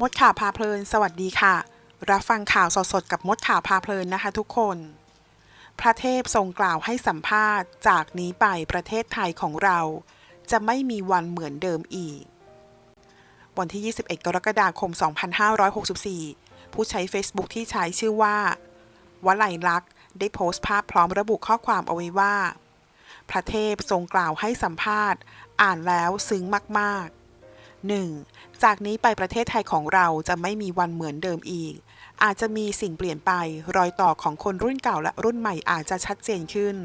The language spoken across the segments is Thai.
มดข่าวพาเพลิน สวัสดีค่ะ รับฟังข่าวสดๆกับมดข่าวพาเพลินนะคะทุกคน พระเทพทรงกล่าวให้สัมภาษณ์ จากนี้ไปประเทศไทยของเรา จะไม่มีวันเหมือนเดิมอีก วันที่ 21 กรกฎาคม 2564 ผู้ใช้ Facebook ที่ใช้ชื่อว่าวลัยลักษณ์ได้โพสต์ภาพพร้อมระบุข้อความเอาไว้ว่า พระเทพทรงกล่าวให้สัมภาษณ์ อ่านแล้วซึ้งมากๆ 1. จากนี้ไปประเทศไทยของเราจะไม่มีวันเหมือนเดิมอีก อาจจะมีสิ่งเปลี่ยนไป รอยต่อของคนรุ่นเก่าและรุ่นใหม่อาจจะชัดเจนขึ้น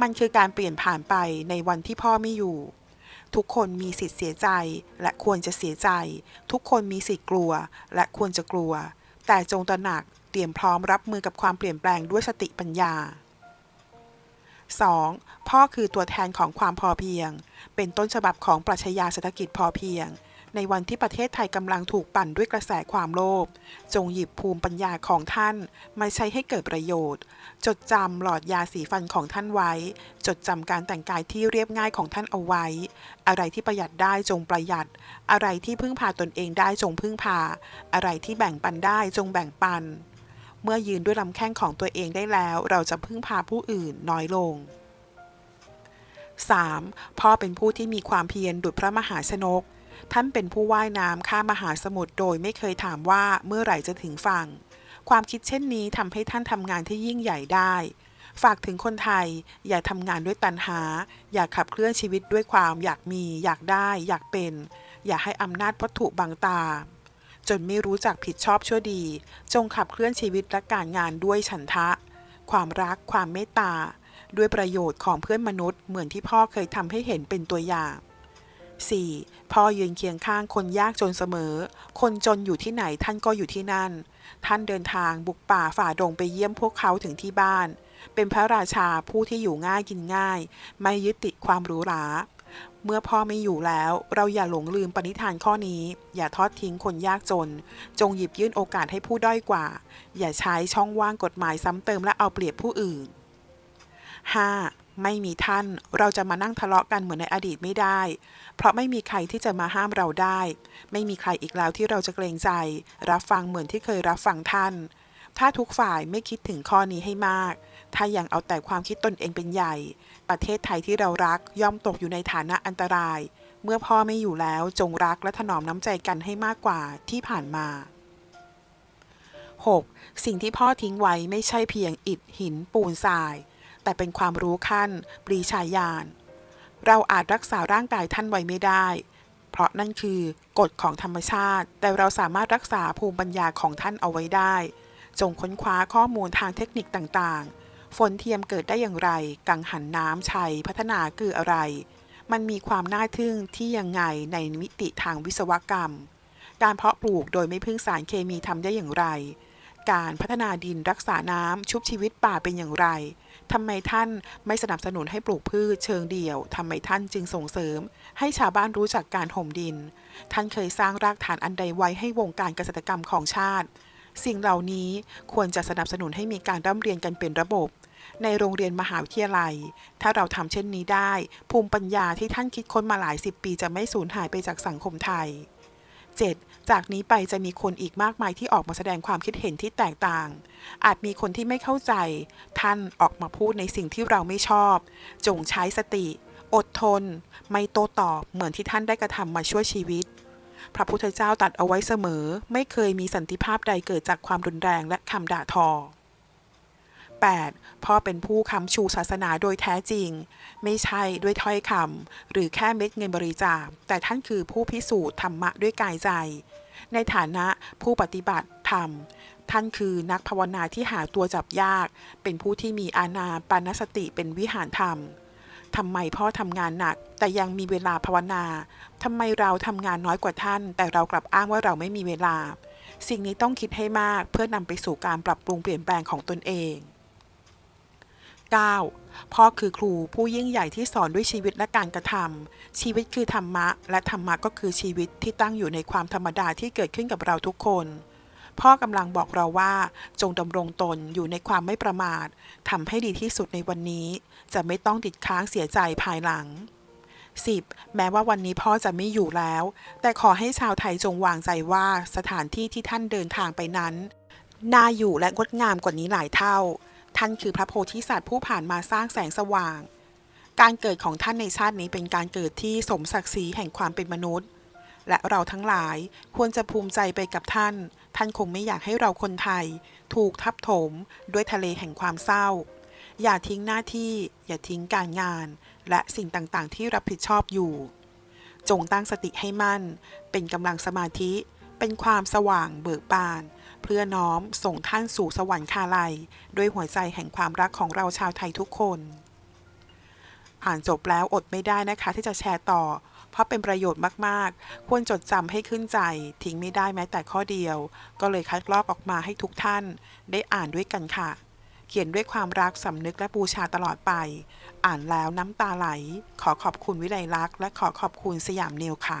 มันคือการเปลี่ยนผ่านไปในวันที่พ่อไม่อยู่ ทุกคนมีสิทธิ์เสียใจ และควรจะเสียใจ ทุกคนมีสิทธิ์กลัว และควรจะกลัว แต่จงตระหนักเตรียมพร้อมรับมือกับความเปลี่ยนแปลงด้วยสติปัญญา 2. พ่อคือตัวแทนของความพอเพียง เป็นต้นฉบับของปรัชญาเศรษฐกิจพอเพียง ในวันที่ประเทศไทยกำลังถูกปั่นด้วยกระแสความโลภ จงหยิบภูมิปัญญาของท่าน มาใช้ให้เกิดประโยชน์ จดจำหลอดยาสีฟันของท่านไว้ จดจำการแต่งกายที่เรียบง่ายของท่านเอาไว้ อะไรที่ประหยัดได้จงประหยัด อะไรที่พึ่งพาตนเองได้จงพึ่งพา อะไรที่แบ่งปันได้จงแบ่งปัน เมื่อยืนด้วยลำแข้งของตัวเองได้แล้ว เราจะพึ่งพาผู้อื่นน้อยลง 3. พ่อเป็นผู้ที่มีความเพียรดุจพระมหาชนก ท่านเป็นผู้ว่ายน้ำข้ามมหาสมุทรโดยไม่เคยถามว่าเมื่อไหร่จะถึงฝั่ง ความคิดเช่นนี้ทำให้ท่านทำงานที่ยิ่งใหญ่ได้ ฝากถึงคนไทย อย่าทำงานด้วยตัณหา อย่าขับเคลื่อนชีวิตด้วยความอยากมี อยากได้ อยากเป็น อย่าให้อำนาจวัตถุบังตา จนไม่รู้จักผิดชอบชั่วดี จงขับเคลื่อนชีวิตและการงานด้วยฉันทะ ความรักความเมตตา ด้วยประโยชน์ของเพื่อนมนุษย์ เหมือนที่พ่อเคยทำให้เห็นเป็นตัวอย่าง 4. พ่อยืนเคียงข้างคนยากจนเสมอ คนจนอยู่ที่ไหนท่านก็อยู่ที่นั่น ท่านเดินทางบุกป่าฝ่าดงไปเยี่ยมพวกเขาถึงที่บ้าน เป็นพระราชาผู้ที่อยู่ง่ายกินง่าย ไม่ยึดติดความหรูหรา เมื่อพ่อไม่อยู่แล้ว เราอย่าหลงลืมปณิธานข้อนี้ อย่าทอดทิ้งคนยากจน จงหยิบยื่นโอกาสให้ผู้ด้อยกว่า อย่าใช้ช่องว่างกฎหมายซ้ำเติมและเอาเปรียบผู้อื่น 5. ไม่มีท่าน เราจะมานั่งทะเลาะกันเหมือนในอดีตไม่ได้ เพราะไม่มีใครที่จะมาห้ามเราได้ ไม่มีใครอีกแล้วที่เราจะเกรงใจ รับฟังเหมือนที่เคยรับฟังท่าน ถ้าทุกฝ่ายไม่คิดถึงข้อนี้ให้มาก ถ้ายังเอาแต่ความคิดตนเองเป็นใหญ่ ประเทศไทยที่เรารักย่อมตกอยู่ในฐานะอันตราย เมื่อพ่อไม่อยู่แล้วจงรักและถนอมน้ำใจกันให้มากกว่าที่ผ่านมา 6. สิ่งที่พ่อทิ้งไว้ไม่ใช่เพียงอิฐหินปูนทราย แต่เป็นความรู้ขั้น ปรีชาญาณ เราอาจรักษาร่างกายท่านไว้ไม่ได้ เพราะนั่นคือกฎของธรรมชาติ แต่เราสามารถรักษาภูมิปัญญาของท่านเอาไว้ได้ จงค้นคว้าข้อมูลทางเทคนิคต่างๆ ฝนเทียมเกิดได้อย่างไร กังหันน้ำชัยพัฒนาคืออะไร มันมีความน่าทึ่งที่ยังไงในมิติทางวิศวกรรม การเพาะปลูกโดยไม่พึ่งสารเคมีทำได้อย่างไร การพัฒนาดินรักษาน้ำชุบชีวิตป่าเป็นอย่างไรทำไมท่านไม่สนับสนุนให้ปลูกพืชเชิงเดี่ยว ทำไมท่านจึงส่งเสริม ให้ชาวบ้านรู้จักการห่มดิน ท่านเคยสร้างรากฐานอันใดไว้ให้วงการเกษตรกรรมของชาติ สิ่งเหล่านี้ควรจะสนับสนุนให้มีการร่ำเรียนกันเป็นระบบ ในโรงเรียนมหาวิทยาลัย ถ้าเราทำเช่นนี้ได้ ภูมิปัญญาที่ท่านคิดค้นมาหลายสิบปีจะไม่สูญหายไปจากสังคมไทย 7. จากนี้ไปจะมีคนอีกมากมายที่ออกมาแสดงความคิดเห็นที่แตกต่าง อาจมีคนที่ไม่เข้าใจ ท่านออกมาพูดในสิ่งที่เราไม่ชอบ จงใช้สติ อดทน ไม่โตตอบเหมือนที่ท่านได้กระทำมาช่วยชีวิต พระพุทธเจ้าตัดเอาไว้เสมอ ไม่เคยมีสันติภาพใดเกิดจากความรุนแรงและคำด่าทอ 8. พ่อเป็นผู้ค้ำชูศาสนาโดยแท้จริง ไม่ใช่ด้วยถ้อยคำหรือแค่เม็ดเงินบริจาค แต่ท่านคือผู้พิสูจน์ธรรมะด้วยกายใจ ในฐานะผู้ปฏิบัติธรรม ท่านคือนักภาวนาที่หาตัวจับยาก เป็นผู้ที่มีอาณาปานสติเป็นวิหารธรรมทำไมพ่อทำงานหนัก แต่ยังมีเวลาภาวนาทำไมเราทำงานน้อยกว่าท่าน แต่เรากลับอ้างว่าเราไม่มีเวลา สิ่งนี้ต้องคิดให้มากเพื่อนำไปสู่การปรับปรุงเปลี่ยนแปลงของตนเอง 9. พ่อคือครูผู้ยิ่งใหญ่ที่สอนด้วยชีวิตและการกระทำชีวิตคือธรรมะ และธรรมะก็คือชีวิตที่ตั้งอยู่ในความธรรมดาที่เกิดขึ้นกับเราทุกคนพ่อกำลังบอกเราว่าจงดำรงตนอยู่ในความไม่ประมาททำให้ดีที่สุดในวันนี้ จะไม่ต้องติดค้างเสียใจภายหลัง 10. แม้ว่าวันนี้พ่อจะไม่อยู่แล้ว แต่ขอให้ชาวไทยจงวางใจว่าสถานที่ที่ท่านเดินทางไปนั้น น่าอยู่และงดงามกว่านี้หลายเท่า ท่านคือพระโพธิสัตว์ผู้ผ่านมาสร้างแสงสว่าง การเกิดของท่านในชาตินี้เป็นการเกิดที่สมศักดิ์ศรีแห่งความเป็นมนุษย์ และเราทั้งหลายควรจะภูมิใจไปกับท่าน ท่านคงไม่อยากให้เราคนไทย ถูกทับถมด้วยทะเลแห่งความเศร้า อย่าทิ้งหน้าที่ อย่าทิ้งการงาน และสิ่งต่างๆ ที่รับผิดชอบอยู่ จงตั้งสติให้มั่น เป็นกำลังสมาธิ เป็นความสว่างเบิกบาน เพื่อน้อมส่งท่านสู่สวรรคาลัย ด้วยหัวใจแห่งความรักของเราชาวไทยทุกคน อ่านจบแล้วอดไม่ได้นะคะ ที่จะแชร์ต่อ เพราะเป็นประโยชน์มากๆ ควรจดจำให้ขึ้นใจ ทิ้งไม่ได้แม้แต่ข้อเดียว ก็เลยคัดลอกออกมาให้ทุกท่าน ได้อ่านด้วยกันค่ะ เขียนด้วยความรักสำนึกและบูชาตลอดไป อ่านแล้วน้ำตาไหล ขอขอบคุณวิไลลักษณ์และขอขอบคุณสยามเนวค่ะ